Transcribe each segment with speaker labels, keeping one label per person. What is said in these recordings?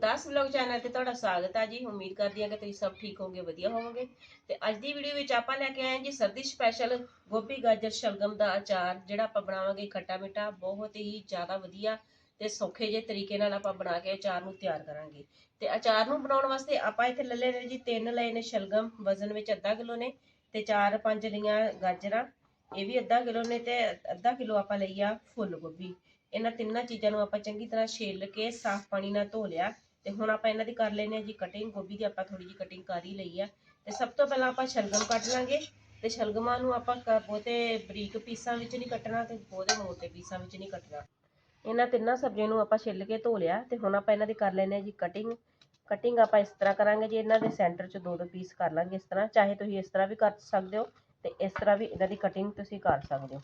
Speaker 1: Gurdas vlog channel ਤੇ ਤੁਹਾਡਾ ਸਵਾਗਤ ਹੈ ਜੀ। ਉਮੀਦ ਕਰਦੀ ਹਾਂ ਕਿ ਤੁਸੀਂ ਸਭ ਠੀਕ ਹੋਵੋਗੇ, ਵਧੀਆ ਹੋਵੋਗੇ। ਤੇ ਅੱਜ ਦੀ ਵੀਡੀਓ ਵਿੱਚ ਆਪਾਂ ਲੈ ਕੇ ਆਏ ਜੀ ਸਰਦੀ ਸਪੈਸ਼ਲ ਗੋਭੀ ਗਾਜਰ ਸ਼ਲਗਮ ਦਾ ਅਚਾਰ, ਜਿਹੜਾ ਆਪਾਂ ਬਣਾਵਾਂਗੇ ਖੱਟਾ ਮਿੱਠਾ, ਬਹੁਤ ਹੀ ਜ਼ਿਆਦਾ ਵਧੀਆ ਤੇ ਸੌਖੇ ਜਿਹੇ ਤਰੀਕੇ ਨਾਲ ਆਪਾਂ ਬਣਾ ਕੇ ਅਚਾਰ ਨੂੰ ਤਿਆਰ ਕਰਾਂਗੇ। ਤੇ ਅਚਾਰ ਨੂੰ ਬਣਾਉਣ ਵਾਸਤੇ ਆਪਾਂ ਇੱਥੇ ਲੈ ਲਏ ਨੇ ਜੀ ਤਿੰਨ ਲਏ ਨੇ ਸ਼ਲਗਮ, ਵਜ਼ਨ ਵਿੱਚ ਅੱਧਾ ਕਿਲੋ ਨੇ ਤੇ ਚਾਰ ਪੰਜ ਲਈਆਂ ਗਾਜਰਾਂ, ਇਹ ਵੀ ਅੱਧਾ ਕਿਲੋ ਨੇ ਤੇ ਅੱਧਾ ਕਿਲੋ ਆਪਾਂ ਲਈ ਆ ਫੁੱਲ ਗੋਭੀ। ਇਹਨਾਂ ਤਿੰਨਾਂ ਚੀਜ਼ਾਂ ਨੂੰ ਆਪਾਂ ਚੰਗੀ ਤਰ੍ਹਾਂ ਛਿੱਲ ਕੇ ਸਾਫ਼ ਪਾਣੀ ਨਾਲ ਧੋ ਲਿਆ। ਤੇ ਹੁਣ ਆਪਾਂ ਇਹਨਾਂ ਦੀ ਕਰ ਲੈਨੇ ਆ ਜੀ ਕਟਿੰਗ ਗੋਭੀ ਦੀ ਆਪਾਂ ਥੋੜੀ ਜੀ ਕਟਿੰਗ ਕਰ ਹੀ ਲਈ ਆ। ਤੇ ਸਭ ਤੋਂ ਪਹਿਲਾਂ ਆਪਾਂ ਸ਼ਲਗਮ ਕੱਟ ਲਾਂਗੇ ਤੇ ਸ਼ਲਗਮਾਂ ਨੂੰ ਆਪਾਂ ਬਹੁਤੇ ਬਰੀਕ ਪੀਸਾਂ ਵਿੱਚ ਨਹੀਂ ਕੱਟਣਾ ਤੇ ਬਹੁਤੇ ਮੋਟੇ ਪੀਸਾਂ ਵਿੱਚ ਨਹੀਂ ਕੱਟਣਾ। ਇਹਨਾਂ ਤਿੰਨਾਂ ਸਬਜ਼ੀਆਂ ਨੂੰ ਆਪਾਂ ਛਿੱਲ ਕੇ ਧੋ ਲਿਆ ਤੇ ਹੁਣ ਆਪਾਂ ਇਹਨਾਂ ਦੀ ਕਰ ਲੈਨੇ ਆ ਜੀ ਕਟਿੰਗ ਕਟਿੰਗ ਆਪਾਂ ਇਸ ਤਰ੍ਹਾਂ ਕਰਾਂਗੇ ਜੀ, ਇਹਨਾਂ ਦੇ ਸੈਂਟਰ 'ਚ ਦੋ ਦੋ ਪੀਸ ਕਰ ਲਾਂਗੇ ਇਸ ਤਰ੍ਹਾਂ, ਚਾਹੇ ਤੁਸੀਂ ਇਸ ਤਰ੍ਹਾਂ ਵੀ ਕਰ ਸਕਦੇ ਹੋ ਤੇ ਇਸ ਤਰ੍ਹਾਂ ਵੀ ਇਹਨਾਂ ਦੀ ਕਟਿੰਗ ਤੁਸੀਂ ਕਰ ਸਕਦੇ ਹੋ।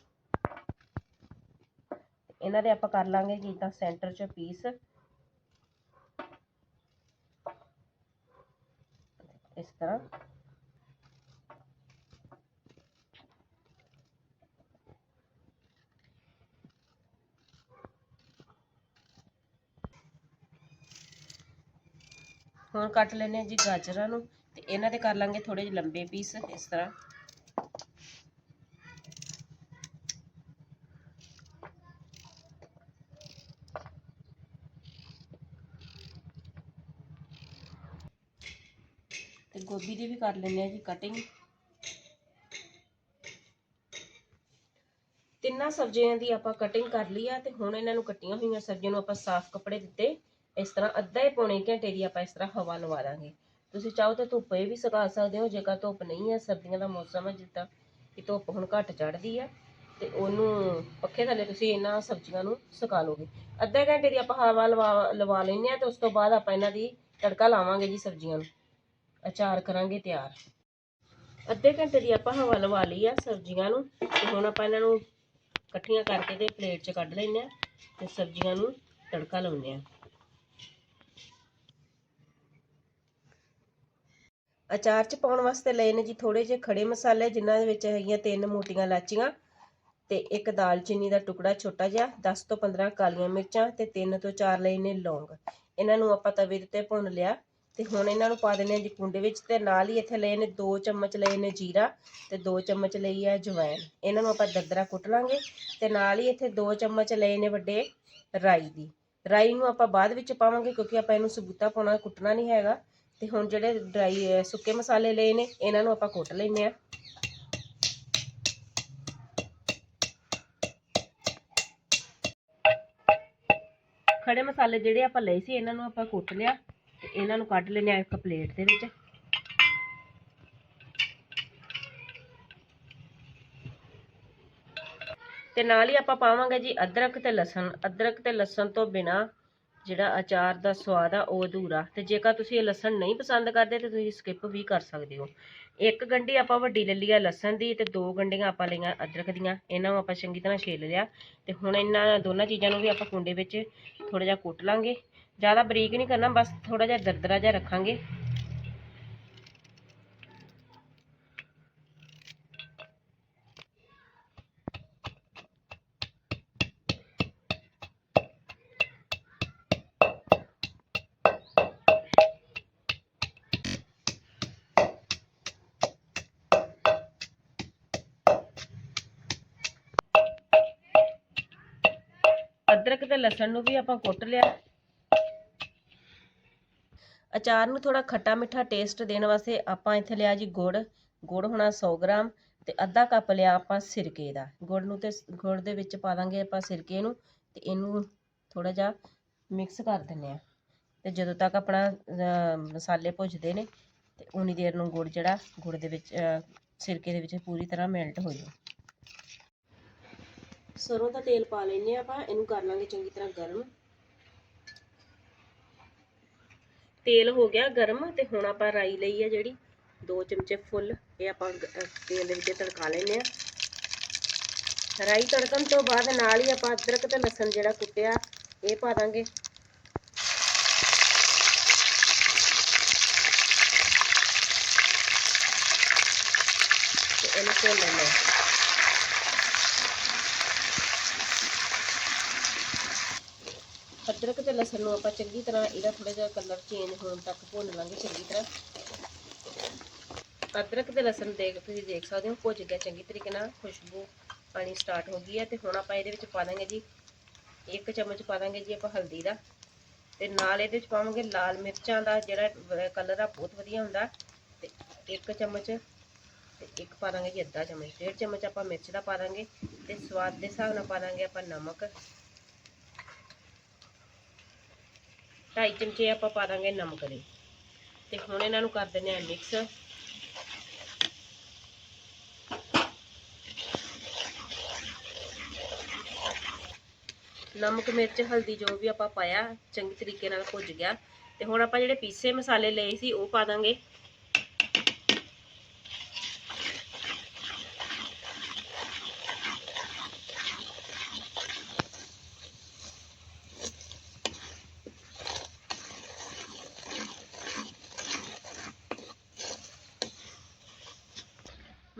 Speaker 1: ਇਹਨਾਂ ਦੇ ਆਪਾਂ ਕਰ ਲਾਂਗੇ ਜੀ ਤਾਂ ਸੈਂਟਰ 'ਚ ਪੀਸ ਇਸ ਤਰ੍ਹਾਂ। ਹੁਣ ਕੱਟ ਲੈਨੇ ਜੀ ਗਾਜਰਾਂ ਨੂੰ ਤੇ ਇਹਨਾਂ ਦੇ ਕਰ ਲਾਂਗੇ ਥੋੜੇ ਜਿਹੇ ਲੰਬੇ ਪੀਸ ਇਸ ਤਰ੍ਹਾਂ। ਗੋਭੀ ਦੀ ਵੀ ਕਰ ਲੈਂਦੇ ਆ ਜੀ ਕਟਿੰਗ ਤਿੰਨਾਂ ਸਬਜ਼ੀਆਂ ਦੀ ਆਪਾਂ ਕਟਿੰਗ ਕਰ ਲਈ ਆ ਤੇ ਹੁਣ ਇਹਨਾਂ ਨੂੰ ਕੱਟੀਆਂ ਹੋਈਆਂ ਸਬਜ਼ੀਆਂ ਨੂੰ ਆਪਾਂ ਸਾਫ਼ ਕੱਪੜੇ ਦਿੱਤੇ। ਇਸ ਤਰ੍ਹਾਂ ਅੱਧਾ ਹੀ ਪੌਣੇ ਘੰਟੇ ਦੀ ਆਪਾਂ ਇਸ ਤਰ੍ਹਾਂ ਹਵਾ ਲਵਾ ਦਾਂਗੇ। ਤੁਸੀਂ ਚਾਹੋ ਤਾਂ ਧੁੱਪੇ ਵੀ ਸੁਕਾ ਸਕਦੇ ਹੋ, ਜੇਕਰ ਧੁੱਪ ਨਹੀਂ ਹੈ ਸਰਦੀਆਂ ਦਾ ਮੌਸਮ ਹੈ ਜਿੱਦਾਂ ਕਿ ਧੁੱਪ ਹੁਣ ਘੱਟ ਚੜਦੀ ਆ, ਤੇ ਉਹਨੂੰ ਪੱਖੇ ਥੱਲੇ ਤੁਸੀਂ ਇਹਨਾਂ ਸਬਜ਼ੀਆਂ ਨੂੰ ਸੁਕਾ ਲੋਗੇ ਅੱਧੇ ਘੰਟੇ ਦੀ ਆਪਾਂ ਹਵਾ ਲਵਾ ਲਵਾ ਲੈਂਦੇ ਆ ਤੇ ਉਸ ਤੋਂ ਬਾਅਦ ਆਪਾਂ ਇਹਨਾਂ ਦੀ ਤੜਕਾ ਲਾਵਾਂਗੇ ਜੀ ਸਬਜ਼ੀਆਂ ਨੂੰ। ਅਚਾਰ ਕਰਾਂਗੇ ਤਿਆਰ। ਅੱਧੇ ਘੰਟੇ ਦੀ ਆਪਾਂ ਹਵਾ ਲਵਾ ਲਈ ਆ ਸਬਜ਼ੀਆਂ ਨੂੰ ਤੇ ਹੁਣ ਆਪਾਂ ਇਹਨਾਂ ਨੂੰ ਇਕੱਠੀਆਂ ਕਰਕੇ ਤੇ ਪਲੇਟ 'ਚ ਕੱਢ ਲੈਂਦੇ ਆ ਤੇ ਸਬਜ਼ੀਆਂ ਨੂੰ ਤੜਕਾ ਲਾਉਂਦੇ ਆ। ਅਚਾਰ 'ਚ ਪਾਉਣ ਵਾਸਤੇ ਲਏ ਨੇ ਜੀ ਥੋੜੇ ਜਿਹੇ ਖੜੇ ਮਸਾਲੇ, ਜਿਨ੍ਹਾਂ ਦੇ ਵਿੱਚ ਹੈਗੀਆਂ ਤਿੰਨ ਮੋਟੀਆਂ ਇਲਾਚੀਆਂ ਤੇ ਇੱਕ ਦਾਲਚੀਨੀ ਦਾ ਟੁਕੜਾ ਛੋਟਾ ਜਿਹਾ 10 ਤੋਂ 15 ਕਾਲੀਆਂ ਮਿਰਚਾਂ ਤੇ ਤਿੰਨ ਤੋਂ ਚਾਰ ਲਏ ਨੇ ਲੌਂਗ। ਇਹਨਾਂ ਨੂੰ ਆਪਾਂ ਤਵੇ ਦੇ ਉੱਤੇ ਭੁੰਨ ਲਿਆ। ਤੇ ਹੁਣ ਇਹਨਾਂ ਨੂੰ ਪਾ ਦਿੰਦੇ ਹਾਂ ਜੀ ਕੁੰਡੇ ਵਿੱਚ ਤੇ ਨਾਲ ਹੀ ਇੱਥੇ ਲਏ ਨੇ 2 ਚਮਚ ਲਏ ਨੇ ਜੀਰਾ ਤੇ 2 ਚਮਚ ਲਈ ਹੈ ਜਵੈਣ ਇਹਨਾਂ ਨੂੰ ਆਪਾਂ ਦਰਦਰਾ ਕੁੱਟ ਲਾਂਗੇ ਤੇ ਨਾਲ ਹੀ ਇੱਥੇ 2 ਚਮਚ ਲਏ ਨੇ ਵੱਡੇ ਰਾਈ ਦੀ। ਰਾਈ ਨੂੰ ਆਪਾਂ ਬਾਅਦ ਵਿੱਚ ਪਾਵਾਂਗੇ ਕਿਉਂਕਿ ਆਪਾਂ ਇਹਨੂੰ ਸਬੂਤਾ ਪਾਉਣਾ ਕੁੱਟਣਾ ਨਹੀਂ ਹੈਗਾ। ਤੇ ਹੁਣ ਜਿਹੜੇ ਡਰਾਈ ਸੁੱਕੇ ਮਸਾਲੇ ਲਏ ਨੇ, ਇਹਨਾਂ ਨੂੰ ਆਪਾਂ ਕੁੱਟ ਲੈਂਦੇ ਆ ਖੜੇ ਮਸਾਲੇ ਜਿਹੜੇ ਆਪਾਂ ਲਏ ਸੀ, ਇਹਨਾਂ ਨੂੰ ਆਪਾਂ ਕੁੱਟ ਲਿਆ। ਤੇ ਇਹਨਾਂ ਨੂੰ ਕੱਢ ਲੈਣੇ ਆ ਇੱਕ ਪਲੇਟ ਦੇ ਵਿੱਚ। ਤੇ ਨਾਲ ਹੀ ਆਪਾਂ ਪਾਵਾਂਗੇ ਜੀ ਅਦਰਕ ਤੇ ਲਸਣ। ਅਦਰਕ ਤੇ ਲਸਣ ਤੋਂ ਬਿਨਾ ਜਿਹੜਾ ਅਚਾਰ ਦਾ ਸਵਾਦ ਆ, ਉਹ ਅਧੂਰਾ। ਤੇ ਜੇਕਰ ਤੁਸੀਂ ਇਹ ਲਸਣ ਨਹੀਂ ਪਸੰਦ ਕਰਦੇ, ਤੇ ਤੁਸੀਂ ਸਕਿਪ ਵੀ ਕਰ ਸਕਦੇ ਹੋ। ਇੱਕ ਗੰਢੀ ਆਪਾਂ ਵੱਡੀ ਲੈ ਲਈ ਆ ਲਸਣ ਦੀ ਤੇ ਦੋ ਗੰਢੀਆਂ ਆਪਾਂ ਲਈਆਂ ਅਦਰਕ ਦੀਆਂ। ਇਹਨਾਂ ਨੂੰ ਆਪਾਂ ਚੰਗੀ ਤਰ੍ਹਾਂ ਛੇਲ ਲਿਆ। ਤੇ ਹੁਣ ਇਹਨਾਂ ਦੋਨਾਂ ਚੀਜ਼ਾਂ ਨੂੰ ਵੀ ਆਪਾਂ ਕੁੰਡੇ ਵਿੱਚ ਥੋੜਾ ਜਿਹਾ ਕੁੱਟ ਲਾਂਗੇ। ਜ਼ਿਆਦਾ ਬਰੀਕ ਨਹੀਂ ਕਰਨਾ ਬਸ ਥੋੜਾ ਜਿਹਾ ਦਰਦਰਾ ਜਿਹਾ ਰੱਖਾਂਗੇ ਅਦਰਕ ਤੇ ਲਸਣ ਨੂੰ ਵੀ ਆਪਾਂ ਕੁੱਟ ਲਿਆ ਅਚਾਰ ਨੂੰ ਥੋੜਾ ਖੱਟਾ ਮਿੱਠਾ ਟੇਸਟ ਦੇਣ ਵਾਸਤੇ ਆਪਾਂ ਇੱਥੇ ਲਿਆ ਜੀ ਗੁੜ। ਗੁੜ ਹੋਣਾ 100 ਗ੍ਰਾਮ ਤੇ ਅੱਧਾ ਕੱਪ ਲਿਆ ਆਪਾਂ ਸਿਰਕੇ ਦਾ। ਗੁੜ ਨੂੰ ਤੇ ਗੁੜ ਦੇ ਵਿੱਚ ਪਾ ਦਾਂਗੇ ਆਪਾਂ ਸਿਰਕੇ ਨੂੰ ਤੇ ਇਹਨੂੰ ਥੋੜਾ ਜਿਹਾ ਮਿਕਸ ਕਰ ਦਿੰਨੇ ਆ ਤੇ ਜਦੋਂ ਤੱਕ ਆਪਣਾ ਮਸਾਲੇ ਭੁੱਜਦੇ ਨੇ ਤੇ ਉਨੀ ਦੇਰ ਨੂੰ ਗੁੜ ਜਿਹੜਾ ਗੁੜ ਦੇ ਵਿੱਚ ਸਿਰਕੇ ਦੇ ਵਿੱਚ ਪੂਰੀ ਤਰ੍ਹਾਂ ਮੈਲਟ ਹੋ ਜਾਏ ਸਰੋਂ ਦਾ ਤੇਲ ਪਾ ਲੈਨੇ ਆ ਆਪਾਂ, ਇਹਨੂੰ ਕਰ ਲਾਂਗੇ ਚੰਗੀ ਤਰ੍ਹਾਂ ਗਰਮ। ਤੇਲ ਹੋ ਗਿਆ ਗਰਮ ਤੇ ਹੁਣ ਆਪਾਂ ਰਾਈ ਲਈ ਆ ਜਿਹੜੀ 2 ਚਮਚੇ ਫੁੱਲ, ਇਹ ਆਪਾਂ ਤੇਲ ਦੇ ਵਿੱਚ ਤੜਕਾ ਲੈਨੇ ਆ। ਰਾਈ ਤੜਕਣ ਤੋਂ ਬਾਅਦ ਨਾਲ ਹੀ ਆਪਾਂ ਅਦਰਕ ਤੇ ਲਸਣ ਜਿਹੜਾ ਕੁੱਟਿਆ, ਇਹ ਪਾ ਦਾਂਗੇ। ਤੇ ਇਹਨੂੰ ਭੁੰਨ ਲੈਣਾ ਅਦਰਕ ਤੇ ਲਸਣ ਨੂੰ ਆਪਾਂ ਚੰਗੀ ਤਰ੍ਹਾਂ ਇਹਦਾ ਥੋੜਾ ਜਿਹਾ ਕਲਰ ਚੇਂਜ ਹੋਣ ਤੱਕ ਭੁੰਨ ਲਾਂਗੇ ਚੰਗੀ ਤਰ੍ਹਾਂ। ਅਦਰਕ ਤੇ ਲਸਣ ਦੇਖ ਤੁਸੀਂ ਦੇਖ ਸਕਦੇ ਹੋ, ਭੁੱਜ ਗਿਆ ਚੰਗੀ ਤਰੀਕੇ ਨਾਲ, ਖੁਸ਼ਬੂ ਪਾਣੀ ਸਟਾਰਟ ਹੋ ਗਈ ਹੈ ਤੇ ਹੁਣ ਆਪਾਂ ਇਹਦੇ ਵਿੱਚ ਪਾ ਦਾਂਗੇ ਜੀ, ਇੱਕ ਚਮਚ ਪਾ ਦਾਂਗੇ ਜੀ ਆਪਾਂ ਹਲਦੀ ਦਾ। ਤੇ ਨਾਲ ਇਹਦੇ ਵਿੱਚ ਪਾਵਾਂਗੇ ਲਾਲ ਮਿਰਚਾਂ ਦਾ ਜਿਹੜਾ ਕਲਰ ਆ ਬਹੁਤ ਵਧੀਆ ਹੁੰਦਾ। ਤੇ ਇੱਕ ਚਮਚ, ਤੇ ਇੱਕ ਪਾ ਦਾਂਗੇ ਜੀ ਅੱਧਾ ਚਮਚ, ਡੇਢ ਚਮਚ ਆਪਾਂ ਮਿਰਚ ਦਾ ਪਾ ਦਾਂਗੇ। ਤੇ ਸਵਾਦ ਦੇ ਹਿਸਾਬ ਨਾਲ ਪਾ ਦਾਂਗੇ ਆਪਾਂ ਨਮਕ। ਢਾਈ ਚਮਚੇ ਆਪਾਂ ਪਾ ਦਾਂਗੇ ਨਮਕ ਦੇ। ਤੇ ਹੁਣ ਇਹਨਾਂ ਨੂੰ ਕਰ ਦਿੰਦੇ ਆ ਮਿਕਸ ਨਮਕ, ਮਿਰਚ, ਹਲਦੀ ਜੋ ਵੀ ਆਪਾਂ ਪਾਇਆ, ਚੰਗੀ ਤਰੀਕੇ ਨਾਲ ਭੁੱਜ ਗਿਆ। ਤੇ ਹੁਣ ਆਪਾਂ ਜਿਹੜੇ ਪੀਸੇ ਮਸਾਲੇ ਲਏ ਸੀ ਉਹ ਪਾ ਦਾਂਗੇ।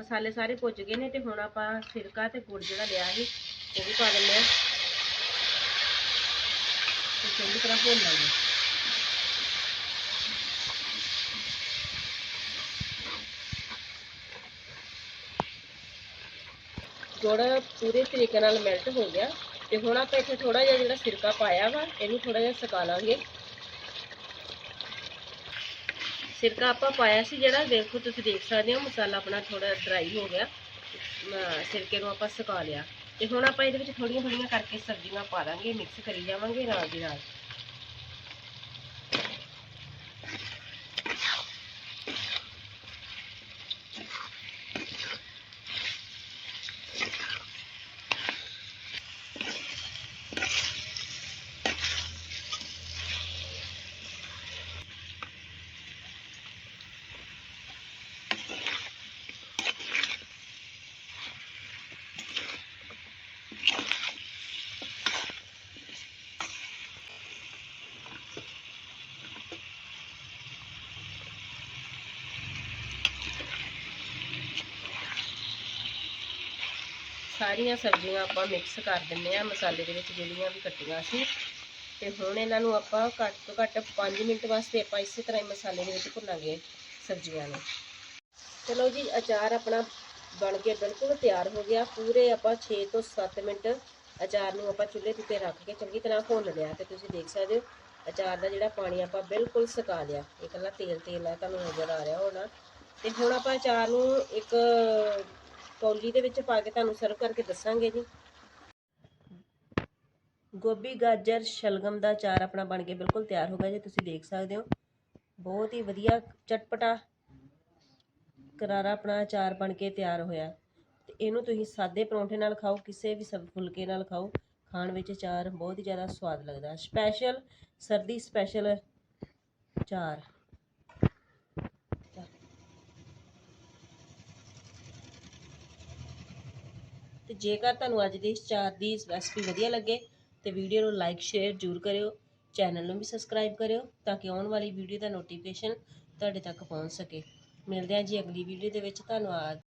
Speaker 1: ਮਸਾਲੇ ਸਾਰੇ ਭੁੱਜ ਗਏ ਨੇ ਤੇ ਹੁਣ ਆਪਾਂ ਸਿਰਕਾ ਤੇ ਗੁੜ ਜਿਹੜਾ ਲਿਆ ਸੀ, ਉਹ ਵੀ ਪਾ ਦਿੰਦੇ ਆ ਤੇ ਚੰਗੀ ਤਰ੍ਹਾਂ ਭੁੰਨ ਲਾਂਗੇ ਗੁੜ ਪੂਰੇ ਤਰੀਕੇ ਨਾਲ ਮੈਲਟ ਹੋ ਗਿਆ ਤੇ ਹੁਣ ਆਪਾਂ ਇੱਥੇ ਥੋੜਾ ਜਿਹਾ ਜਿਹੜਾ ਸਿਰਕਾ ਪਾਇਆ ਵਾ, ਇਹਨੂੰ ਥੋੜਾ ਜਿਹਾ ਸੁਕਾ ਲਾਂਗੇ ਸਿਰਕਾ ਆਪਾਂ ਪਾਇਆ ਸੀ ਜਿਹੜਾ, ਦੇਖੋ ਤੁਸੀਂ ਦੇਖ ਸਕਦੇ ਹੋ, ਮਸਾਲਾ ਆਪਣਾ ਥੋੜਾ ਡਰਾਈ ਹੋ ਗਿਆ। ਸਿਰਕੇ ਨੂੰ ਆਪਾਂ ਸੁਕਾ ਲਿਆ। ਤੇ ਹੁਣ ਆਪਾਂ ਇਹਦੇ ਵਿੱਚ ਥੋੜੀਆਂ ਥੋੜੀਆਂ ਕਰਕੇ ਸਬਜ਼ੀਆਂ ਪਾ ਦਾਂਗੇ ਮਿਕਸ ਕਰੀ ਜਾਵਾਂਗੇ ਨਾਲ ਦੀ ਨਾਲ। ਸਾਰੀਆਂ ਸਬਜ਼ੀਆਂ ਆਪਾਂ ਮਿਕਸ ਕਰ ਦਿੰਨੇ ਆ ਮਸਾਲੇ ਦੇ ਵਿੱਚ ਜਿਹੜੀਆਂ ਵੀ ਕੱਟੀਆਂ ਸੀ। ਤੇ ਹੁਣ ਇਹਨਾਂ ਨੂੰ ਆਪਾਂ ਘੱਟ ਤੋਂ ਘੱਟ 5 ਮਿੰਟ ਵਾਸਤੇ ਆਪਾਂ ਇਸੇ ਤਰ੍ਹਾਂ ਹੀ ਮਸਾਲੇ ਦੇ ਵਿੱਚ ਭੁੰਨਾਂਗੇ ਸਬਜ਼ੀਆਂ ਨੂੰ। ਚਲੋ ਜੀ, ਅਚਾਰ ਆਪਣਾ ਬਣ ਕੇ ਬਿਲਕੁਲ ਤਿਆਰ ਹੋ ਗਿਆ। ਪੂਰੇ ਆਪਾਂ 6 ਤੋਂ 7 ਮਿੰਟ ਅਚਾਰ ਨੂੰ ਆਪਾਂ ਚੁੱਲ੍ਹੇ ਦੇ ਉੱਤੇ ਰੱਖ ਕੇ ਚੰਗੀ ਤਰ੍ਹਾਂ ਭੁੰਨ ਲਿਆ ਤੇ ਤੁਸੀਂ ਦੇਖ ਸਕਦੇ ਹੋ, ਅਚਾਰ ਦਾ ਜਿਹੜਾ ਪਾਣੀ ਆਪਾਂ ਬਿਲਕੁਲ ਸੁਕਾ ਲਿਆ। ਇਹ ਇਕੱਲਾ ਤੇਲ ਤੇਲ ਹੈ, ਤੁਹਾਨੂੰ ਨਜ਼ਰ ਆ ਰਿਹਾ ਹੋਣਾ। ਤੇ ਹੁਣ ਆਪਾਂ ਅਚਾਰ ਨੂੰ ਇੱਕ ਕੌਲੀ ਦੇ ਵਿੱਚ ਪਾ ਕੇ ਤੁਹਾਨੂੰ ਸਰਵ ਕਰਕੇ ਦੱਸਾਂਗੇ ਜੀ। ਗੋਭੀ, ਗਾਜਰ, ਸ਼ਲਗਮ ਦਾ ਚਾਰ ਆਪਣਾ ਬਣ ਕੇ ਬਿਲਕੁਲ ਤਿਆਰ ਹੋ ਗਿਆ ਜੀ, ਤੁਸੀਂ ਦੇਖ ਸਕਦੇ ਹੋ। ਬਹੁਤ ਹੀ ਵਧੀਆ ਚਟਪਟਾ ਕਰਾਰਾ ਆਪਣਾ ਅਚਾਰ ਬਣ ਕੇ ਤਿਆਰ ਹੋਇਆ। ਤੇ ਇਹਨੂੰ ਤੁਸੀਂ ਸਾਦੇ ਪਰੌਂਠੇ ਨਾਲ ਖਾਓ, ਕਿਸੇ ਵੀ ਸਬ, ਫੁਲਕੇ ਨਾਲ ਖਾਓ, ਖਾਣ ਵਿੱਚ ਅਚਾਰ ਬਹੁਤ ਹੀ ਜ਼ਿਆਦਾ ਸਵਾਦ ਲੱਗਦਾ। ਸਪੈਸ਼ਲ ਸਰਦੀ ਸਪੈਸ਼ਲ ਅਚਾਰ। ਤੇ ਜੇਕਰ ਤੁਹਾਨੂੰ ਅੱਜ ਦੀ ਚਾਰ ਦੀ ਰੈਸਪੀ ਵਧੀਆ ਲੱਗੇ ਤੇ ਵੀਡੀਓ ਨੂੰ ਲਾਈਕ ਸ਼ੇਅਰ ਜ਼ਰੂਰ ਕਰਿਓ ਚੈਨਲ ਨੂੰ ਵੀ ਸਬਸਕ੍ਰਾਈਬ ਕਰਿਓ ਤਾਂ ਕਿ ਆਉਣ ਵਾਲੀ ਵੀਡੀਓ ਦਾ ਨੋਟੀਫਿਕੇਸ਼ਨ ਤੁਹਾਡੇ ਤੱਕ ਪਹੁੰਚ ਸਕੇ। ਮਿਲਦੇ ਹਾਂ ਜੀ ਅਗਲੀ ਵੀਡੀਓ ਦੇ ਵਿੱਚ, ਧੰਨਵਾਦ।